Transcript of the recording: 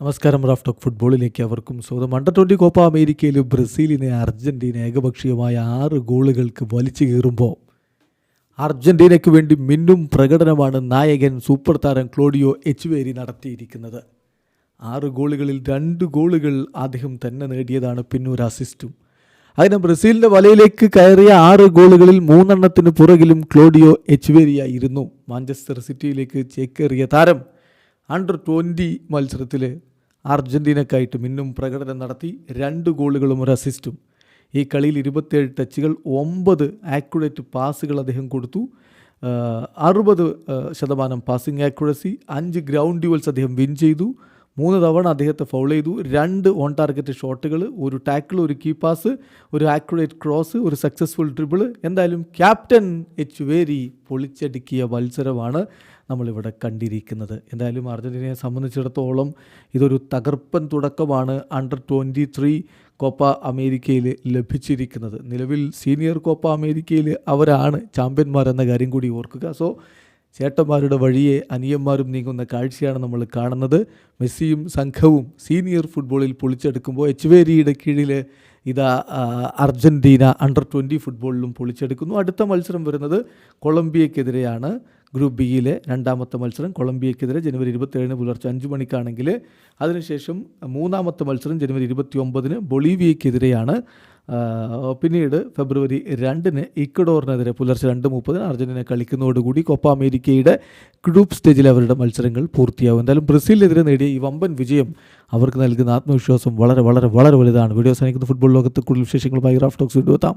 നമസ്കാരം Raf talk ഫുട്ബോളിലേക്ക് അവർക്കും സ്വാഗതം. അണ്ടർ ട്വന്റി കോപ്പ അമേരിക്കയിൽ ബ്രസീലിനെ അർജന്റീന ഏകപക്ഷീയമായ ആറ് ഗോളുകൾക്ക് വലിച്ചു കീറുമ്പോൾ അർജന്റീനയ്ക്ക് വേണ്ടി മിന്നും പ്രകടനമാണ് നായകൻ സൂപ്പർ താരം ക്ലോഡിയോ എച്ചുവേരി നടത്തിയിരിക്കുന്നത്. ആറ് ഗോളുകളിൽ രണ്ട് ഗോളുകൾ അദ്ദേഹം തന്നെ നേടിയതാണ് പിന്നൊരു അസിസ്റ്റും അതിന് ബ്രസീലിന്റെ വലയിലേക്ക് കയറിയ ആറ് ഗോളുകളിൽ മൂന്നെണ്ണത്തിന് പുറകിലും ക്ലോഡിയോ എച്ചുവേരിയായിരുന്നു. മാഞ്ചസ്റ്റർ സിറ്റിയിലേക്ക് ചേക്കേറിയ താരം അണ്ടർ ട്വന്റി മത്സരത്തിൽ അർജന്റീനക്കായിട്ട് മിന്നും പ്രകടനം നടത്തി രണ്ട് ഗോളുകളും ഒരു അസിസ്റ്റും ഈ കളിയിൽ ഇരുപത്തിയേഴ് ടച്ചുകൾ ഒമ്പത് ആക്യുറേറ്റ് പാസുകൾ അദ്ദേഹം കൊടുത്തു. അറുപത് ശതമാനം പാസിംഗ് ആക്യുറസി അഞ്ച് ഗ്രൗണ്ട് ഡ്യൂവൽസ് അദ്ദേഹം വിൻ ചെയ്തു. മൂന്ന് തവണ അദ്ദേഹത്തെ ഫൗൾ ചെയ്തു. രണ്ട് ഓൺ ടാർഗറ്റ് ഷോട്ടുകൾ ഒരു ടാക്കിൾ ഒരു കീ പാസ് ഒരു ആക്യുറേറ്റ് ക്രോസ് ഒരു സക്സസ്ഫുൾ ഡ്രിബിൾ എന്തായാലും ക്യാപ്റ്റൻ എച്ച് വേരി പൊളിച്ചടുക്കിയ മത്സരമാണ് നമ്മളിവിടെ കണ്ടിരിക്കുന്നത്. എന്തായാലും അർജന്റീനയെ സംബന്ധിച്ചിടത്തോളം ഇതൊരു തകർപ്പൻ തുടക്കമാണ് അണ്ടർ ട്വന്റി ത്രീ കോപ്പ അമേരിക്കയിൽ ലഭിച്ചിരിക്കുന്നത്. നിലവിൽ സീനിയർ കോപ്പ അമേരിക്കയിൽ അവരാണ് ചാമ്പ്യന്മാരെന്ന കാര്യം കൂടി ഓർക്കുക. സോ ചേട്ടന്മാരുടെ വഴിയെ അനിയന്മാരും നീങ്ങുന്ന കാഴ്ചയാണ് നമ്മൾ കാണുന്നത്. മെസ്സിയും സംഘവും സീനിയർ ഫുട്ബോളിൽ പൊളിച്ചെടുക്കുമ്പോൾ എച്ചുവേരിയുടെ കീഴിൽ ഇതാ അർജന്റീന അണ്ടർ ട്വന്റി ഫുട്ബോളിലും പൊളിച്ചെടുക്കുന്നു. അടുത്ത മത്സരം വരുന്നത് കൊളംബിയക്കെതിരെയാണ്. ഗ്രൂപ്പ് ബിയിലെ രണ്ടാമത്തെ മത്സരം കൊളംബിയക്കെതിരെ ജനുവരി ഇരുപത്തേഴിന് പുലർച്ചെ അഞ്ച് മണിക്കാണെങ്കിൽ അതിനുശേഷം മൂന്നാമത്തെ മത്സരം ജനുവരി ഇരുപത്തി ഒമ്പതിന് ബൊളീവിയക്കെതിരെയാണ്. പിന്നീട് ഫെബ്രുവരി രണ്ടിന് ഇക്വഡോറിനെതിരെ പുലർച്ചെ രണ്ട് മുപ്പതിന് അർജന്റീന കളിക്കുന്നതോടുകൂടി കൊപ്പ അമേരിക്കയുടെ ഗ്രൂപ്പ് സ്റ്റേജിൽ അവരുടെ മത്സരങ്ങൾ പൂർത്തിയാവും. എന്തായാലും ബ്രസീലിനെതിരെ നേടിയ ഈ വമ്പൻ വിജയം അവർക്ക് നൽകുന്ന ആത്മവിശ്വാസം വളരെ വളരെ വളരെ വലുതാണ്. വീഡിയോ സാധിക്കുന്ന ഫുട്ബോൾ ലോകത്ത് കൂടുതൽ വിശേഷങ്ങളുമായി റാഫ് ടോക്സ് വീണ്ടും എത്താം.